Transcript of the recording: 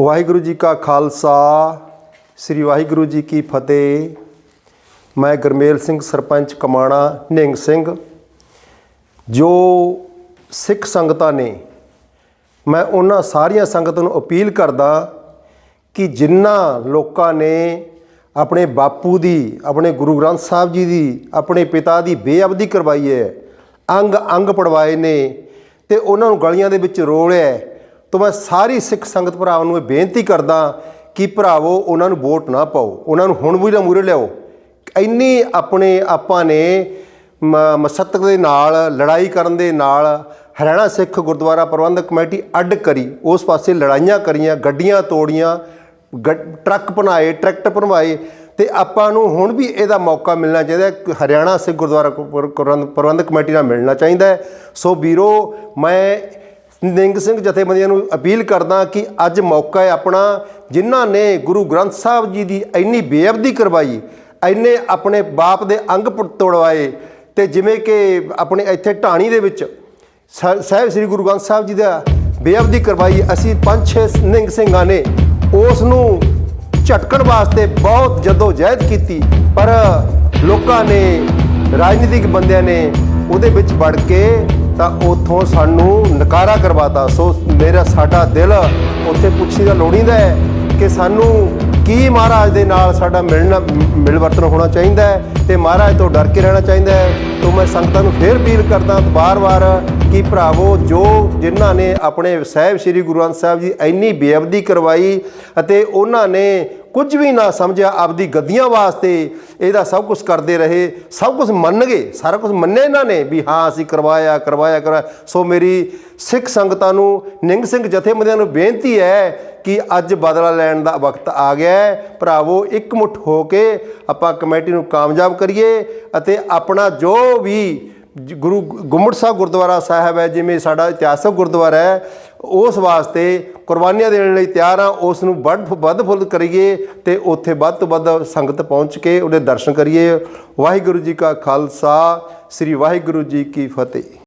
ਵਾਹਿਗੁਰੂ ਜੀ ਕਾ ਖਾਲਸਾ, ਸ੍ਰੀ ਵਾਹਿਗੁਰੂ ਜੀ ਕੀ ਫਤਿਹ। ਮੈਂ ਗਰਮੇਲ ਸਿੰਘ, ਸਰਪੰਚ ਕਮਾਣਾ ਨਿੰਗ ਸਿੰਘ। ਜੋ ਸਿੱਖ ਸੰਗਤਾਂ ਨੇ, ਮੈਂ ਉਹਨਾਂ ਸਾਰੀਆਂ ਸੰਗਤਾਂ ਨੂੰ ਅਪੀਲ ਕਰਦਾ ਕਿ ਜਿਨ੍ਹਾਂ ਲੋਕਾਂ ਨੇ ਆਪਣੇ ਬਾਪੂ ਦੀ, ਆਪਣੇ ਗੁਰੂ ਗ੍ਰੰਥ ਸਾਹਿਬ ਜੀ ਦੀ, ਆਪਣੇ ਪਿਤਾ ਦੀ ਬੇਅਬਦੀ ਕਰਵਾਈ ਹੈ ਅੰਗ ਅੰਗ ਪੜਵਾਏ ਨੇ ਤੇ ਉਹਨਾਂ ਨੂੰ ਗਲੀਆਂ ਦੇ ਵਿੱਚ ਰੋਲਿਆ ਤਾਂ ਮੈਂ ਸਾਰੀ ਸਿੱਖ ਸੰਗਤ ਭਰਾਵਾਂ ਨੂੰ ਇਹ ਬੇਨਤੀ ਕਰਦਾ ਕਿ ਭਰਾਵੋ, ਉਹਨਾਂ ਨੂੰ ਵੋਟ ਨਾ ਪਾਓ। ਉਹਨਾਂ ਨੂੰ ਹੁਣ ਵੀ ਨਾ ਮੂਰੇ ਲਿਆਓ। ਇੰਨੀ ਆਪਣੇ ਆਪਾਂ ਨੇ ਮ- ਮਸਤਕ ਦੇ ਨਾਲ, ਲੜਾਈ ਕਰਨ ਦੇ ਨਾਲ ਹਰਿਆਣਾ ਸਿੱਖ ਗੁਰਦੁਆਰਾ ਪ੍ਰਬੰਧਕ ਕਮੇਟੀ ਅੱਡ ਕਰੀ। ਉਸ ਪਾਸੇ ਲੜਾਈਆਂ ਕਰੀਆਂ, ਗੱਡੀਆਂ ਤੋੜੀਆਂ ਗੱਡ- ਟਰੱਕ ਬਣਾਏ, ਟਰੈਕਟਰ ਬਣਵਾਏ ਤੇ ਆਪਾਂ ਨੂੰ ਹੁਣ ਵੀ ਇਹਦਾ ਮੌਕਾ ਮਿਲਣਾ ਚਾਹੀਦਾ ਹਰਿਆਣਾ ਸਿੱਖ ਗੁਰਦੁਆਰਾ ਪ੍ਰਬੰਧਕ ਕਮੇਟੀ ਨਾਲ ਮਿਲਣਾ ਚਾਹੀਦਾ ਸੋ ਵੀਰੋ, ਮੈਂ ਨਿੰਗ ਸਿੰਘ ਜਥੇਬੰਦੀਆਂ ਨੂੰ ਅਪੀਲ ਕਰਦਾ ਕਿ ਅੱਜ ਮੌਕਾ ਹੈ ਆਪਣਾ, ਜਿਨ੍ਹਾਂ ਨੇ ਗੁਰੂ ਗ੍ਰੰਥ ਸਾਹਿਬ ਜੀ ਦੀ ਇੰਨੀ ਬੇਅਬਦੀ ਕਰਵਾਈ, ਇੰਨੇ ਆਪਣੇ ਬਾਪ ਦੇ ਅੰਗ ਪ- ਤੋੜਵਾਏ ਤੇ ਜਿਵੇਂ ਕਿ ਆਪਣੇ ਇੱਥੇ ਢਾਣੀ ਦੇ ਵਿੱਚ ਸ- ਸਾਹਿਬ ਸ੍ਰੀ ਗੁਰੂ ਗ੍ਰੰਥ ਸਾਹਿਬ ਜੀ ਦਾ ਬੇਅਬਦੀ ਕਰਵਾਈ, ਅਸੀਂ ਪੰਜ ਛੇ ਨਿੰਗ ਸਿੰਘਾਂ ਨੇ ਉਸ ਨੂੰ ਝਟਕਣ ਵਾਸਤੇ ਬਹੁਤ ਜਦੋਂ ਜਹਿਦ ਕੀਤੀ, ਪਰ ਲੋਕਾਂ ਨੇ, ਰਾਜਨੀਤਿਕ ਬੰਦਿਆਂ ਨੇ ਉਹਦੇ ਵਿੱਚ ਵੜ ਕੇ ਤਾਂ ਉਥੋਂ ਸਾਨੂੰ ਨਕਾਰਾ ਕਰਵਾਤਾ। ਸੋ ਮੇਰਾ ਸਾਡਾ ਦਿਲ ਉੱਥੇ ਪੁੱਛੀ ਦਾ ਲੋੜੀਂਦਾ ਹੈ ਕਿ ਸਾਨੂੰ ਕੀ ਮਹਾਰਾਜ ਦੇ ਨਾਲ ਸਾਡਾ ਮਿਲਣਾ, ਮਿਲਵਰਤਨ ਹੋਣਾ ਚਾਹੀਦਾ ਹੈ ਤੇ ਮਹਾਰਾਜ ਤੋਂ ਡਰ ਕੇ ਰਹਿਣਾ ਚਾਹੀਦਾ ਹੈ। ਤੋਂ ਮੈਂ ਸੰਗਤਾਂ ਨੂੰ ਫੇਰ ਅਪੀਲ ਕਰਦਾ ਬਾਰ-ਬਾਰ ਕਿ ਭਰਾਵੋ, ਜੋ ਜਿਨ੍ਹਾਂ ਨੇ ਆਪਣੇ ਸਾਹਿਬ ਸ੍ਰੀ ਗੁਰੂ ਗ੍ਰੰਥ ਸਾਹਿਬ ਜੀ ਇੰਨੀ ਬੇਅਬਦੀ ਕਰਵਾਈ ਅਤੇ ਉਹਨਾਂ ਨੇ ਕੁਝ ਵੀ ਨਾ ਸਮਝਿਆ ਆਪਦੀ ਗੱਦੀਆਂ ਵਾਸਤੇ, ਇਹਦਾ ਸਭ ਕੁਝ ਕਰਦੇ ਰਹੇ, ਸਭ ਕੁਝ ਮੰਨ ਗਏ ਸਾਰਾ ਕੁਝ ਮੰਨਿਆ ਇਹਨਾਂ ਨੇ ਵੀ ਹਾਂ, ਅਸੀਂ ਕਰਵਾਇਆ ਕਰਵਾਇਆ ਕਰਵਾਇਆ। ਸੋ ਮੇਰੀ ਸਿੱਖ ਸੰਗਤਾਂ ਨੂੰ, ਨਿੰਗ ਸਿੰਘ ਜਥੇਬੰਦੀਆਂ ਨੂੰ ਬੇਨਤੀ ਹੈ ਕਿ ਅੱਜ ਬਦਲਾ ਲੈਣ ਦਾ ਵਕਤ ਆ ਗਿਆ ਹੈ। ਭਰਾਵੋ ਇਕਮੁੱਠ ਹੋ ਕੇ ਆਪਾਂ ਕਮੇਟੀ ਨੂੰ ਕਾਮਯਾਬ ਕਰੀਏ ਅਤੇ ਆਪਣਾ ਜੋ ਵੀ ਗੁਰੂ ਗੁੰਮੜ ਸਾਹਿਬ ਗੁਰਦੁਆਰਾ ਸਾਹਿਬ ਹੈ, ਜਿਵੇਂ ਸਾਡਾ ਇਤਿਹਾਸਕ ਗੁਰਦੁਆਰਾ ਹੈ, ਉਸ ਵਾਸਤੇ ਕੁਰਬਾਨੀਆਂ ਦੇਣ ਲਈ ਤਿਆਰ ਆ ਉਸ ਨੂੰ ਵੱਧ ਵੱਧ ਫੁੱਲ ਕਰੀਏ ਤੇ ਉੱਥੇ ਵੱਧ ਤੋਂ ਵੱਧ ਸੰਗਤ ਪਹੁੰਚ ਕੇ ਉਹਦੇ ਦਰਸ਼ਨ ਕਰੀਏ। ਵਾਹਿਗੁਰੂ ਜੀ ਕਾ ਖਾਲਸਾ, ਸ੍ਰੀ ਵਾਹਿਗੁਰੂ ਜੀ ਕੀ ਫਤਿਹ।